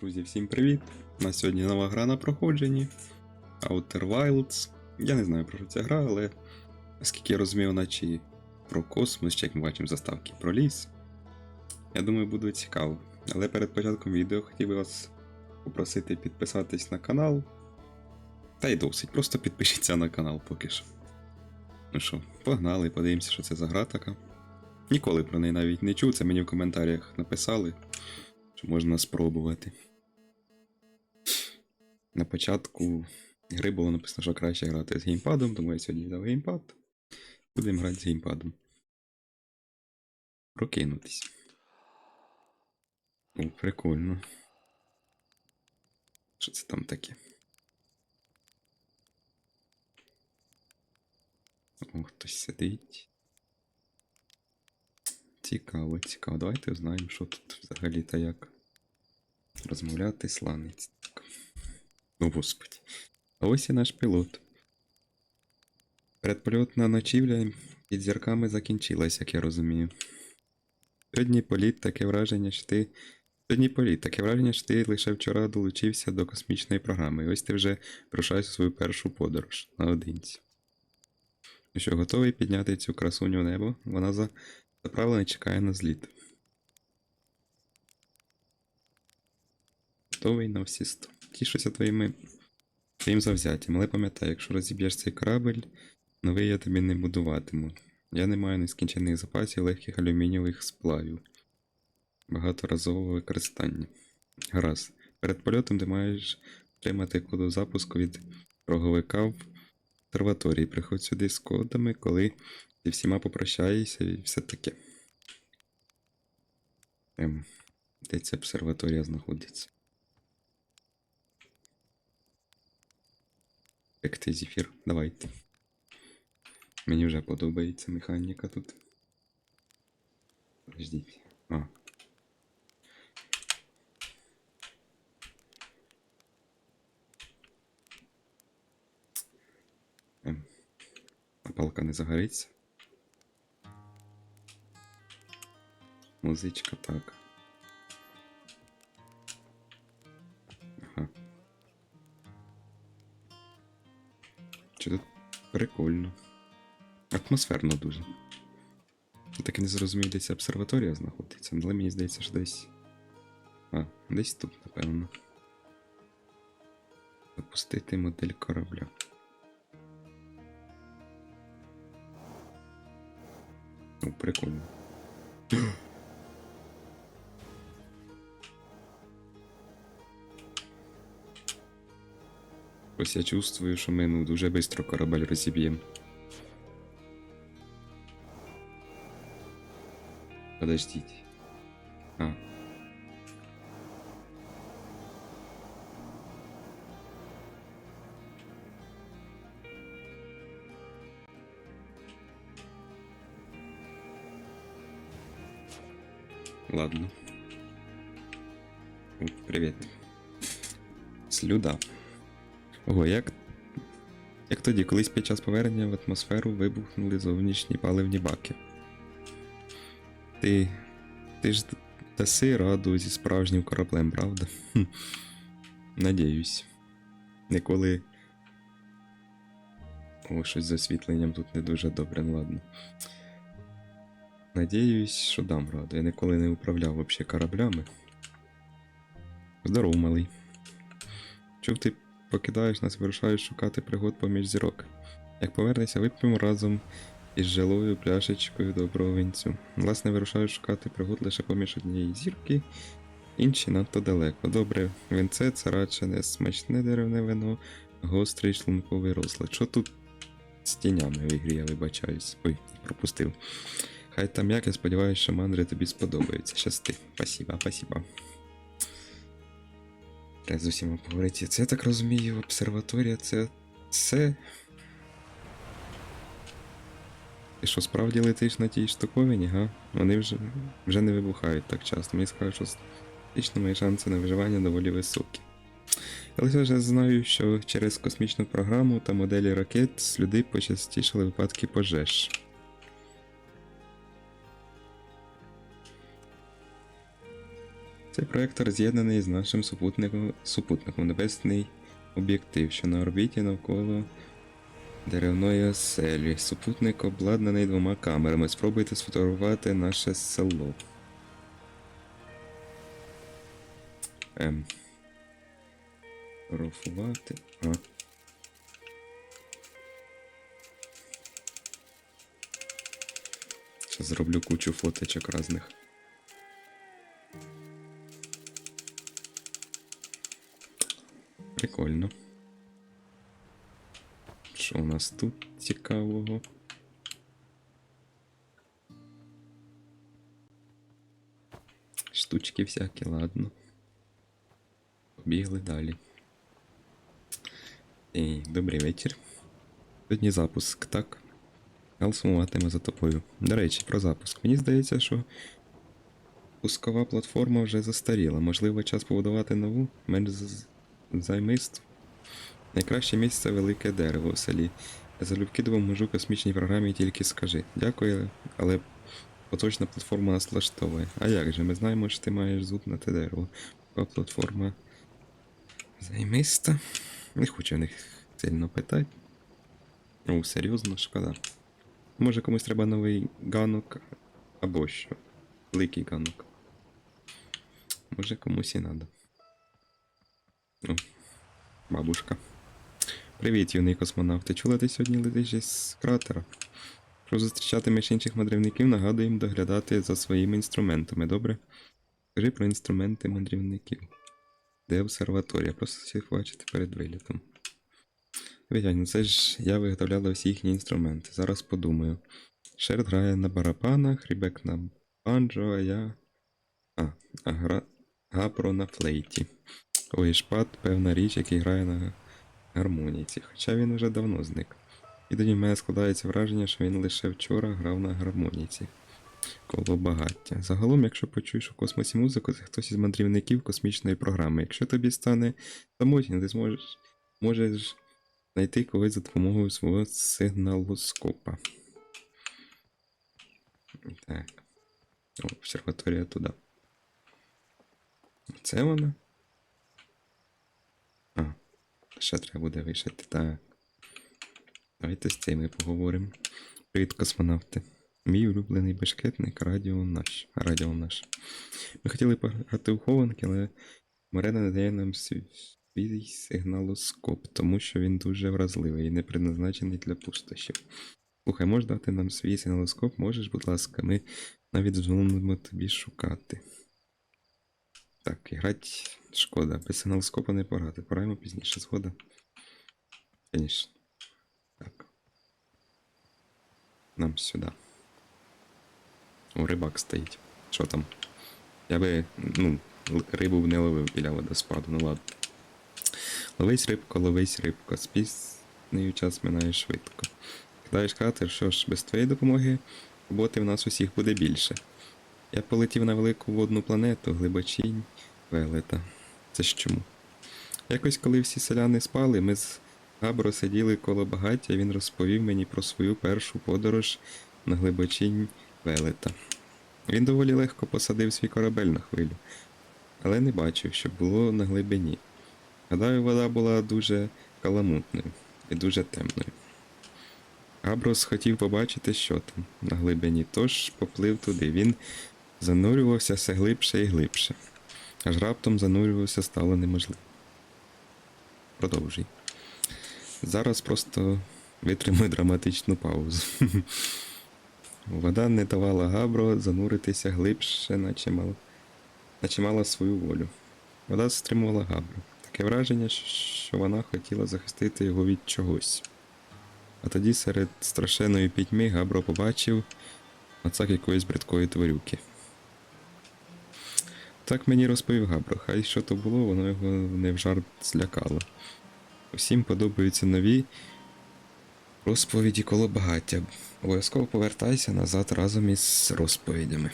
Друзі, всім привіт! У нас сьогодні нова гра на проходженні. Outer Wilds. Я не знаю про що ця гра, але наскільки я розумію, вона чи про космос, чи як ми бачимо заставки про ліс. Я думаю, буде цікаво. Але перед початком відео хотів би вас попросити підписатись на канал. Та й досить, просто підпишіться на канал поки що. Ну що, погнали, подивимося, що це за гра така. Ніколи про неї навіть не чув, це мені в коментарях написали що можна спробувати. На початку гри було написано, що краще грати з геймпадом, тому я сьогодні взяв геймпад. Будемо грати з геймпадом. Прокинутись. О, прикольно. Що це там таке? О, хтось сидить. Цікаво, цікаво. Давайте узнаємо, що тут взагалі та як. Розмовляти сланець. О, господи. А ось і наш пілот. Передпольотна ночівля під зірками закінчилась, як я розумію. Сьогодні політ таке враження, що ти. Сьогодні політ, таке враження, що ти лише вчора долучився до космічної програми. І ось ти вже вирушаєш у свою першу подорож наодинці. Ну що, готовий підняти цю красуню в небо? Вона за Заправлено чекає на зліт. Готовий на всі сто. Тішуся твоїми твоїм завзяттям, але пам'ятай, якщо розіб'єш цей корабель, новий я тобі не будуватиму. Я не маю нескінчених запасів легких алюмінієвих сплавів. Багаторазового використання. Гаразд. Перед польотом ти маєш отримати коду запуску від роговика в обсерваторії. Приходь сюди з кодами, коли зі всіма попрощаюся і все таке. Ем, де ця обсерваторія знаходиться? Як ти зефір? Давайте. Мені вже подобається механіка тут. Подождіть. А. Ем. А палка не загориться? Музичка так. Ага. Чи тут прикольно. Атмосферно дуже. Я так і не зрозумів, де ця обсерваторія знаходиться, але мені здається, що десь. А, десь тут, напевно. Запустити модель корабля. О, прикольно. Ось я чувствую, що ми ну, дуже швидко корабель розіб'ємо. Подождіть. А. Ладно. О, Привіт. Слюда. Ого, як. Як тоді, колись під час повернення в атмосферу вибухнули зовнішні паливні баки. Ти. Ти ж даси раду зі справжнім кораблем, правда? Надіюсь. Ніколи. О, щось з освітленням тут не дуже добре, ну ладно. Надіюсь, що дам раду. Я ніколи не управляв вообще кораблями. Здоров, малий. Чув ти покидаєш нас, вирушаєш шукати пригод поміж зірок. Як повернешся, вип'ємо разом із жилою пляшечкою доброго винцю. Власне, вирушаєш шукати пригод лише поміж однієї зірки, інші надто далеко. Добре, винце це радше не смачне деревне вино, гострий шлунковий розлад. Що тут з тінями в ігрі, я вибачаюсь. Ой, пропустив. Хай там як, я сподіваюся, що мандри тобі сподобаються. Щасти. Спасибо, спасибо. Треба з усіма поговорити. Це я так розумію, обсерваторія це. це. Ти що, справді летиш на тій штуковині, га? Вони вже вже не вибухають так часто. Мені скажуть, що фактично мої шанси на виживання доволі високі. Але я вже знаю, що через космічну програму та моделі ракет людей почастішали випадки пожеж. Цей проектор з'єднаний з нашим супутником, супутником небесний об'єктив, що на орбіті навколо деревної оселі. Супутник обладнаний двома камерами. Спробуйте сфотографувати наше село. Ем. Фотографувати. А. Зроблю кучу фоточок різних. Прикольно. Що у нас тут цікавого? Штучки всякі, ладно. Побігли далі. Ей, добрий вечір. Сьогодні запуск, так? Ал сумуватиме за тобою. До речі, про запуск. Мені здається, що пускова платформа вже застаріла. Можливо, час побудувати нову, менш з- займисту. Найкраще місце велике дерево у селі. Я залюбки допоможу космічній програмі тільки скажи. Дякую, але поточна платформа нас влаштовує. А як же? Ми знаємо, що ти маєш зуб на те дерево. Така платформа займиста. Не хочу в них сильно питати. О, серйозно, шкода. Може комусь треба новий ганок або що. Великий ганок. Може комусь і надо. О, бабушка. Привіт, юний космонавт. Ти чула, ти сьогодні летиш із кратера? Щоб зустрічатимеш інших мандрівників, нагадую їм доглядати за своїми інструментами, добре? Скажи про інструменти мандрівників. Де обсерваторія? Просто всіх бачити перед вилітом. Ну це ж я виготовляла всі їхні інструменти. Зараз подумаю. Шерд грає на барабанах, Рібек на банджо, а я. А, а гра... Габро на флейті. Ой, шпат, певна річ, який грає на гармоніці, хоча він вже давно зник. І тоді в мене складається враження, що він лише вчора грав на гармоніці. Коло багаття. Загалом, якщо почуєш у космосі музику, це хтось із мандрівників космічної програми. Якщо тобі стане самотньо, ти зможеш можеш знайти когось за допомогою свого сигналоскопа. Так. Обсерваторія туди. Це вона? Ще треба буде вишити. Так. Давайте з цими поговоримо. Привіт, космонавти. Мій улюблений бешкетник Радіо наш. Радіо наш. Ми хотіли пограти у хованки, але Марена не дає нам свій сигналоскоп, тому що він дуже вразливий і не предназначений для пустощів. Слухай, можеш дати нам свій сигналоскоп? Можеш, будь ласка, ми навіть дозволимо тобі шукати. Так, і грать шкода. Без сигналоскопа не пограти. Пораємо пізніше, згода. Звісно. Так. Нам сюди. О, рибак стоїть. Що там? Я би, ну, рибу б не ловив біля водоспаду, ну ладно. Ловись рибко, ловись рибко, з піснею час минає швидко. Кидаєш катер, що ж, без твоєї допомоги роботи в нас усіх буде більше. Я полетів на велику водну планету, глибочінь, велета. Це ж чому? Якось, коли всі селяни спали, ми з Габро сиділи коло багаття, і він розповів мені про свою першу подорож на глибочінь велета. Він доволі легко посадив свій корабель на хвилю, але не бачив, що було на глибині. Гадаю, вода була дуже каламутною і дуже темною. Габрос хотів побачити, що там на глибині, тож поплив туди. Він занурювався все глибше і глибше. Аж раптом занурювався стало неможливо. Продовжуй. Зараз просто витримай драматичну паузу. Вода не давала Габро зануритися глибше, наче мала, наче мала свою волю. Вода стримувала Габро. Таке враження, що вона хотіла захистити його від чогось. А тоді серед страшенної пітьми Габро побачив оцак якоїсь бридкої тварюки. Так мені розповів Габро, хай що то було, воно його не в жарт злякало. Усім подобаються нові розповіді коло багаття. Обов'язково повертайся назад разом із розповідями.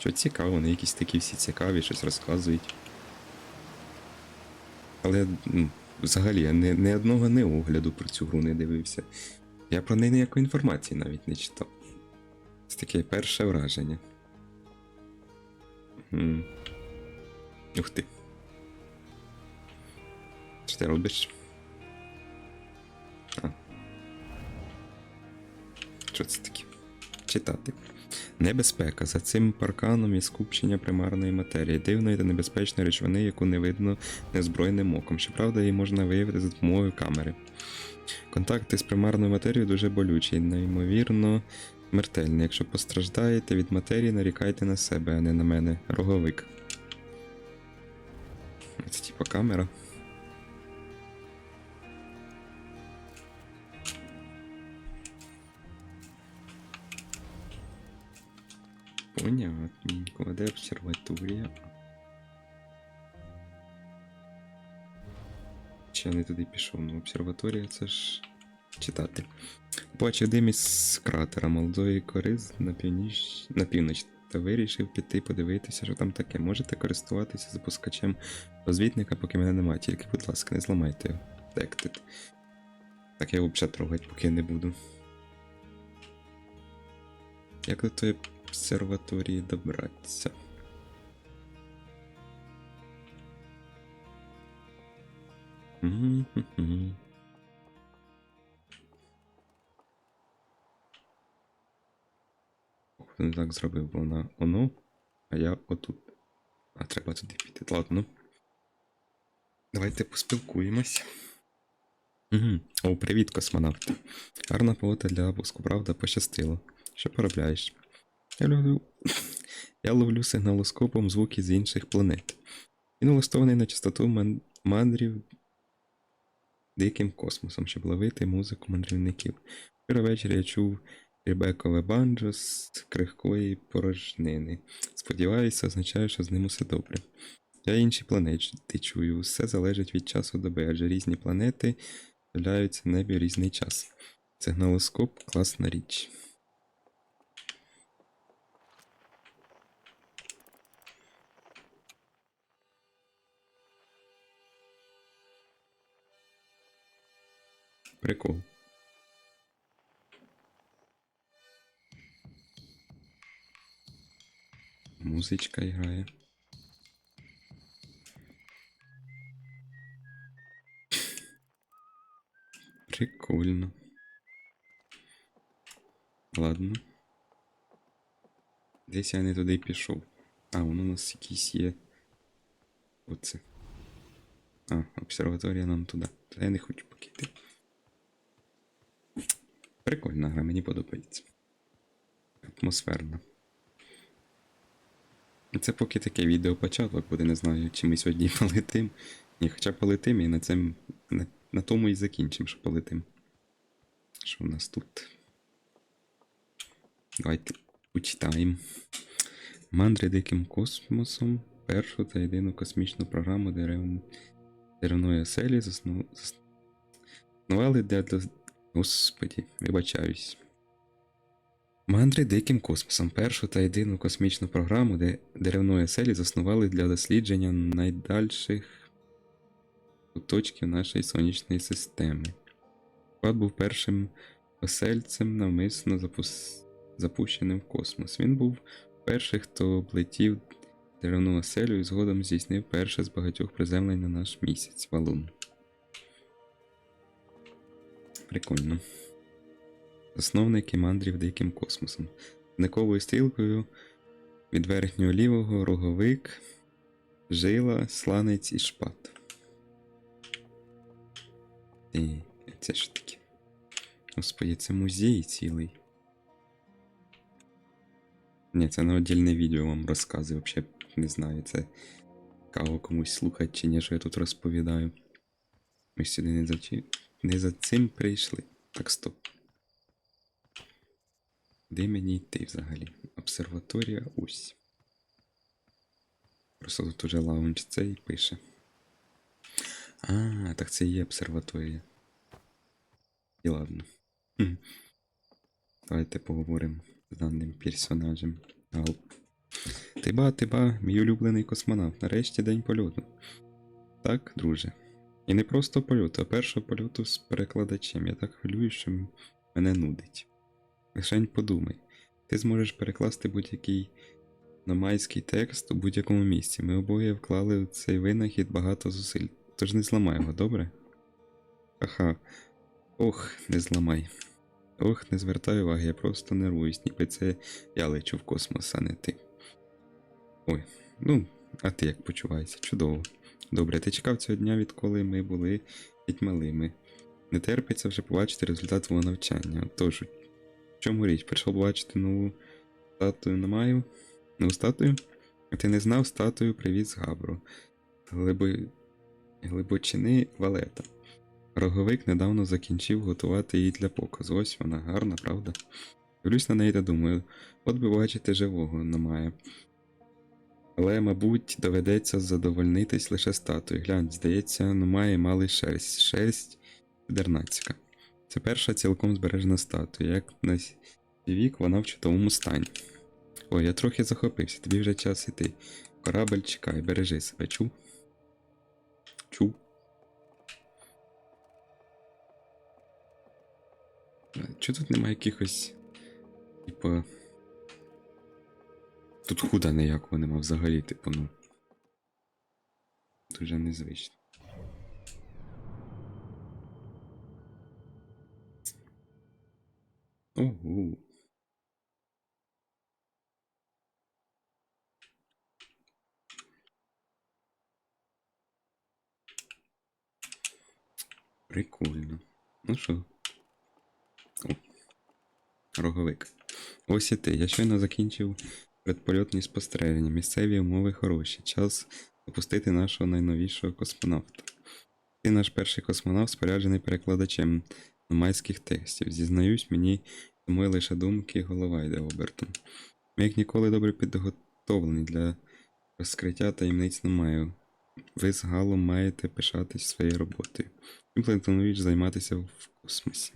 Що цікаво, вони якісь такі всі цікаві, щось розказують. Але м, взагалі я не, не одного не огляду про цю гру не дивився. Я про неї ніякої інформації навіть не читав. Це таке перше враження. М. Ух ти. Що ти робиш? А. Що це таке? Читати. Небезпека. За цим парканом є скупчення примарної матерії, дивної та небезпечної речовини, яку не видно незброєним оком. Щоправда, її можна виявити за допомогою камери. Контакти з примарною матерією дуже болючі, неймовірно смертельні. Якщо постраждаєте від матерії, нарікайте на себе, а не на мене. Роговик. Це типа камера. Понятненько. Де обсерваторія? Чи я не туди пішов? Ну, обсерваторія це ж читати. Бачив дим із кратера молодої кори на північ на північ та вирішив піти подивитися, що там таке. Можете користуватися запускачем розвідника, поки мене немає. Тільки, будь ласка, не зламайте його. Так я його взагалі трогати, поки не буду. Як до тої обсерваторії добратися? Мгм-гм-гм. Не так зробив, бо вона оно, а я отут. А треба туди піти. Ладно. Давайте поспілкуємось. Угу. О, привіт, космонавт. Гарна погода для пуску, правда, пощастило. Що поробляєш? Я ловлю. Я ловлю сигналоскопом звуки з інших планет. Він налаштований на частоту мандрів диким космосом, щоб ловити музику мандрівників. Вчора ввечері я чув рібекове банджо з крихкої порожнини. Сподіваюся, означає, що з ним усе добре. Я інші планети чую, все залежить від часу доби, адже різні планети з'являються в небі різний час. Сигналоскоп класна річ. Прикол. Музичка грає. Прикольно. Ладно. Десь я не туди пішов. А, воно у нас якийсь є. Оце. А, обсерваторія нам туди. Та я не хочу покити. Прикольна гра, мені подобається. Атмосферна. Це поки таке відео початок буде, не знаю, чи ми сьогодні полетим. Ні, хоча полетим і на цим. На, на тому і закінчимо, що полетим. Що у нас тут? Давайте почитаємо. Мандри диким космосом. Першу та єдину космічну програму дерев... деревної оселі заснували для. Господі, вибачаюсь. Мандри диким космосом. Першу та єдину космічну програму, де деревної оселі заснували для дослідження найдальших куточків нашої сонячної системи. Склад був першим осельцем навмисно запус... запущеним в космос. Він був перший, хто облетів деревну оселю і згодом здійснив перше з багатьох приземлень на наш місяць валун. Прикольно. Засновники мандрів диким космосом. Зниковою стрілкою від верхнього лівого роговик, жила, сланець і шпат. І це ж таке. Господи, це музей цілий. Ні, це на отдільне відео вам розказую. Взагалі не знаю, це цікаво комусь слухати чи ні, що я тут розповідаю. Ми сюди не за, не за цим прийшли. Так, стоп. Де мені йти взагалі? Обсерваторія ось. Просто тут уже лаунч цей пише. А, так це і є обсерваторія. І ладно. Давайте поговоримо з даним персонажем. Ау. Тиба, тиба, мій улюблений космонавт. Нарешті день польоту. Так, друже. І не просто польоту, а першого польоту з перекладачем. Я так хвилююсь, що мене нудить. Лишень подумай. Ти зможеш перекласти будь-який намайський текст у будь-якому місці. Ми обоє вклали у цей винахід багато зусиль. Тож не зламай його, добре? Ага. Ох, не зламай. Ох, не звертай уваги, я просто нервуюсь, ніби це я лечу в космос, а не ти. Ой, ну, а ти як почуваєшся? Чудово. Добре, ти чекав цього дня, відколи ми були дітьмалими. Не терпиться вже побачити результат твого навчання. Тож, в чому річ? Прийшов побачити нову статую на маю? Нову статую? Ти не знав статую привіт з Габру. Глибо... Глибочини валета. Роговик недавно закінчив готувати її для показу. Ось вона гарна, правда? Дивлюсь на неї та думаю, от би бачити живого немає. Але, мабуть, доведеться задовольнитись лише статуєю. Глянь, здається, немає малий шерсть. Шерсть Дернацька. Це перша цілком збережена статуя. Як на вік вона в чудовому стані. Ой, я трохи захопився, тобі вже час іти. Корабель чекай, бережи себе, чув? Чув. Чого тут немає якихось. Типа. Тут худа ніякого нема взагалі, типу, ну. Дуже незвично. Ого. Прикольно. Ну що? Роговик. Ось і ти. Я щойно закінчив предпольотні спостереження. Місцеві умови хороші. Час запустити нашого найновішого космонавта. Ти наш перший космонавт, споряджений перекладачем намайських текстів. Зізнаюсь, мені тому лише думки голова йде обертом. Ми як ніколи добре підготовлені для розкриття таємниць намаю. Ви з Галом маєте пишатись своєю роботою. Чим плануєш займатися в космосі?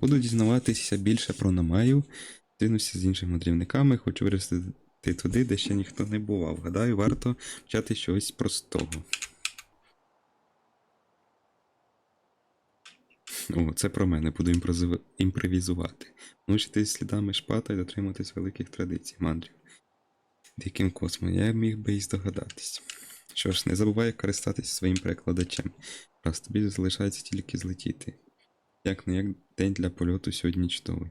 Буду дізнаватися більше про намаю, зустрінуся з іншими мандрівниками, хочу вирости туди, де ще ніхто не бував. Гадаю, варто почати чогось простого. О, це про мене, буду імпровізувати. Мучитись слідами шпата і дотриматись великих традицій мандрів. Диким космом, я міг би й здогадатись. Що ж, не забувай користатись своїм перекладачем. Раз тобі залишається тільки злетіти. Як не як день для польоту сьогодні чудовий.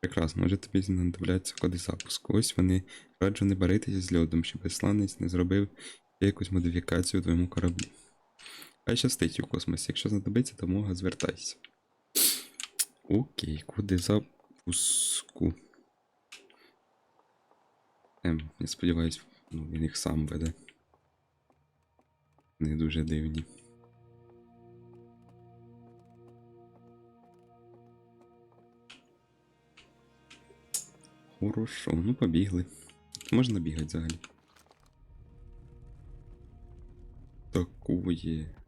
Прекрасно, може тобі знадобляться коди запуску. Ось вони раджу не баритися з льодом, щоб ісланець не зробив якусь модифікацію у твоєму кораблі. Хай щастить у космосі. Якщо знадобиться допомога, звертайся. Окей, куди запуску? Ем, я сподіваюсь, ну, він їх сам веде. Не дуже дивні. Хорошо, ну побігли. Можна бігати взагалі. Такує.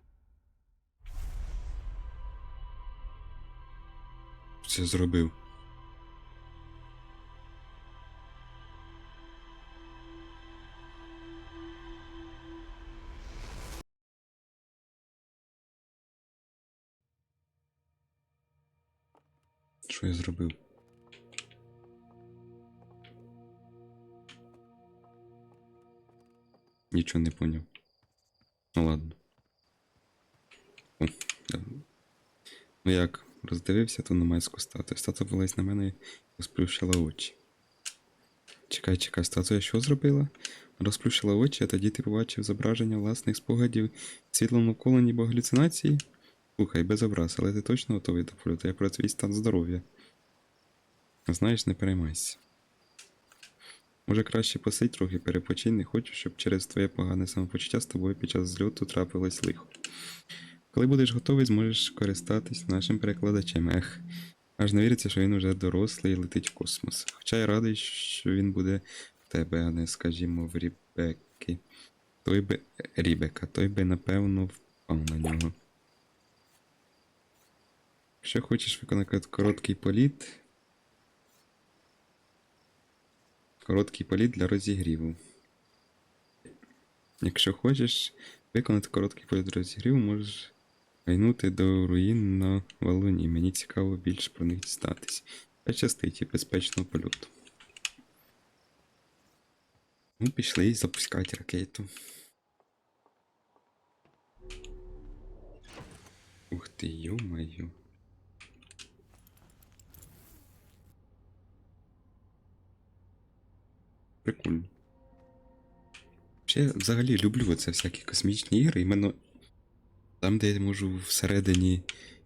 Це зробив. Що я зробив? Нічого не поняв. Ну ладно. О. Ну як, роздивився ту намайську статую. Статуя вилась на мене і розплющила очі. Чекай, чекай, статуя що зробила? Розплющила очі, а тоді ти побачив зображення власних спогадів в світлому навколо ніби галюцинації? Слухай, без образ, але ти точно готовий до польоту? Я про твій стан здоров'я. Знаєш, не переймайся. Може краще посидь трохи перепочинь, не хочу, щоб через твоє погане самопочуття з тобою під час зльоту трапилось лихо. Коли будеш готовий, зможеш користатись нашим перекладачем. Ех, аж не віриться, що він уже дорослий і летить в космос. Хоча я радий, що він буде в тебе, а не, скажімо, в Рібеки. Той би. Рібека, той би, напевно, впав на нього. Якщо хочеш виконати короткий політ, Короткий політ для розігріву. Якщо хочеш виконати короткий політ для розігріву, можеш гайнути до руїн на валуні. Мені цікаво більше про них дізнатись. Та щастить і безпечного польоту. Ну, пішли запускати ракету. Ух ти, ё-моё. Прикольно. Ще взагалі люблю оце всякі космічні ігри, іменно там, де я можу всередині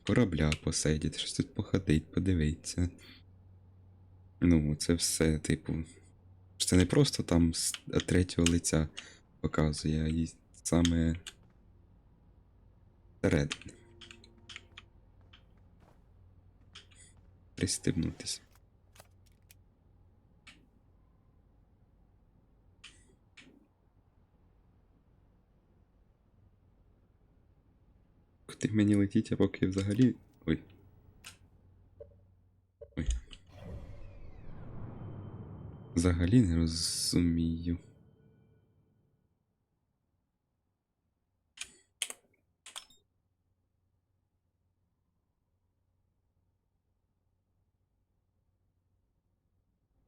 корабля посидіти, щось тут походити, подивитися. Ну, це все, типу. Це не просто там з третього лиця показує, а і саме всередині. Пристебнутися. Куди мені летіть, а поки взагалі. Ой. Ой. Взагалі не розумію.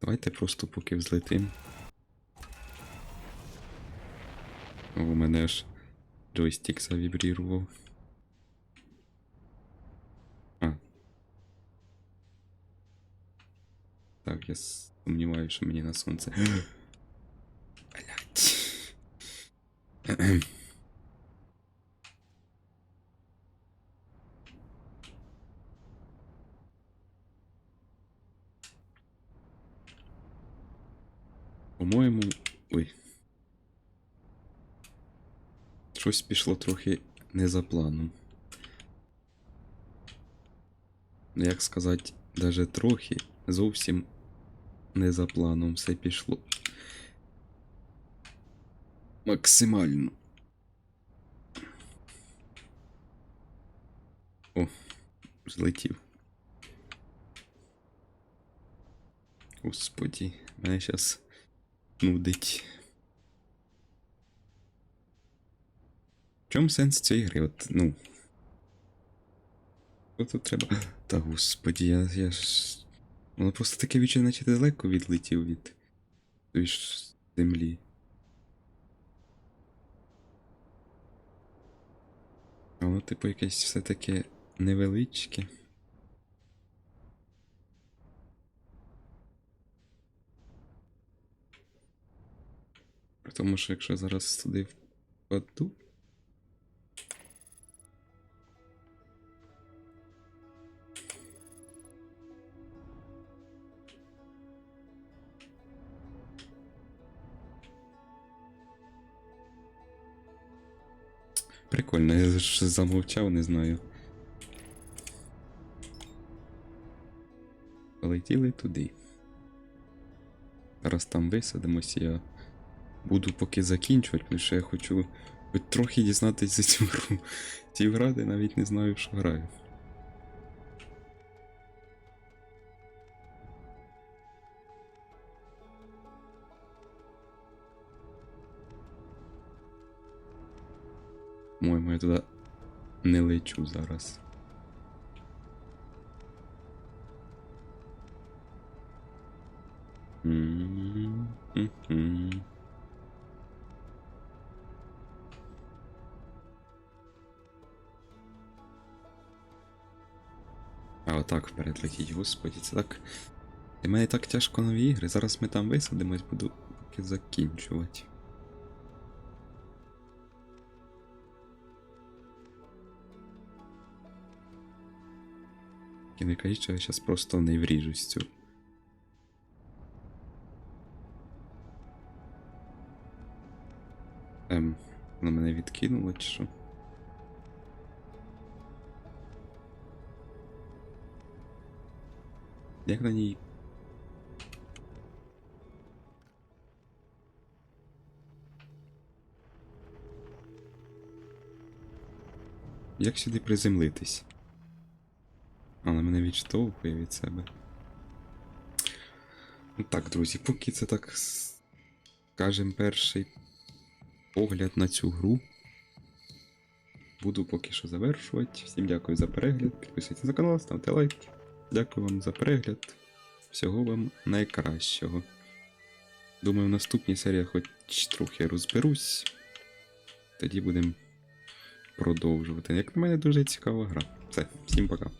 Давайте просто поки взлетим. У мене аж джойстик завібрірував. А. Так, я сумніваюся, що мені на сонце. По-моєму. Ой. Щось пішло трохи не за планом. Ну, Як сказати, даже трохи, зовсім не за планом все пішло. Максимально. О, злетів. Господі, мене зараз нудить. В чому сенс цієї гри? От, ну. Що тут треба. Та господі, я, я ж. Воно просто таке відчуття, наче далеко відлетів від ж землі. Воно, типу, якесь все таке невеличке. Тому, що якщо зараз туди впаду. Прикольно, я ж замовчав, не знаю. Полетіли туди. Зараз там висадимось, я буду поки закінчувати, тому що я хочу хоч трохи дізнатися цю гру. Ці гради навіть не знаю, що граю. По-моєму, я туди не лечу зараз. А отак вперед летіть, господі, це так. Для мене так тяжко нові ігри. Зараз ми там висадимось, буду закінчувати. І не кажіть, що я зараз просто не вріжусь цю. Ем, воно мене відкинуло чи що? Як на ній. Як сюди приземлитись? А, на мене відштовхує від себе. Ну так, друзі, поки це так скажем перший погляд на цю гру. Буду поки що завершувати. Всім дякую за перегляд. Підписуйтесь на канал, ставте лайк. Дякую вам за перегляд. Всього вам найкращого. Думаю, в наступній серії хоч трохи розберусь. Тоді будемо продовжувати. Як на мене, дуже цікава гра. Все, всім пока.